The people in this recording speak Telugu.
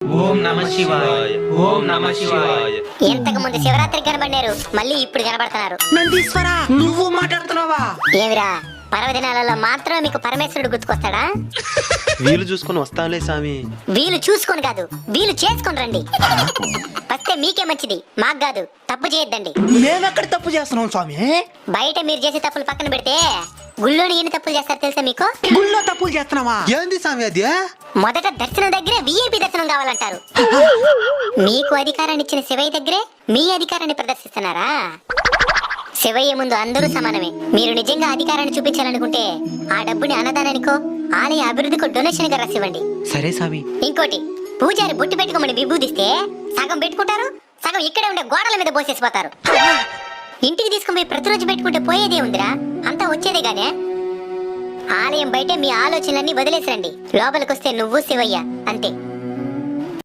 ఓం నమ శివాయ ఓం నమ శివాయ. ఇంతకు ముందు శివరాత్రి కనబడినారు మళ్ళీ ఇప్పుడు కనబడుతున్నారు. నందీశ్వర నువ్వు మాట్లాడుతున్నావా? ఏమిరా పర్వదినాలలో మాత్రం మీకు పరమేశ్వరుడు గుర్తుకొస్తాడా? వీలు చూసుకొని వస్తాంలే స్వామి వీలు చూసుకొని కాదు వీలు చేసుకొని రండి. వస్తే మీకే మంచిది మాకు కాదు తప్పు చేయొద్దండి. మేమెక్కడ తప్పు చేస్తున్నాం స్వామి? బయట మీరు చేసే తప్పులు పక్కన పెడితే గుళ్ళోని ఎన్ని తప్పులు చేస్తారో తెలుసా మీకు? గుళ్ళో తప్పులు చేస్తున్నావా? ఏంది స్వామి అది మొదట దర్శనం దగ్గరే విఐపి దర్శనం కావాలంటారు. మీకు అధికారాన్ని ఇచ్చిన శివయ్య దగ్గరే మీ అధికారాన్ని ప్రదర్శిస్తున్నారా? శివయ్య ముందు అందరూ సమానమే. మీరు నిజంగా అధికారాన్ని చూపించాలనుకుంటే ఆ డబ్బుని అన్నదానానికో ఆలయ అభివృద్ధికో డొనేషన్గా రాసివ్వండి. సరే స్వామి. ఇంకోటి పూజారి బొట్టు పెట్టుకోమని విభూదిస్తే సగం పెట్టుకుంటారు సగం ఇక్కడే ఉండే గోడల మీద పోసేసిపోతారు. ఇంటికి తీసుకుని ప్రతిరోజు పెట్టుకుంటే పోయేదే ఉందిరా. అంతా వచ్చేదే గానే. ఆలయం బయట మీ ఆలోచనలన్నీ వదిలేసిరండి. లోపలికొస్తే నువ్వు శివయ్య అంతే.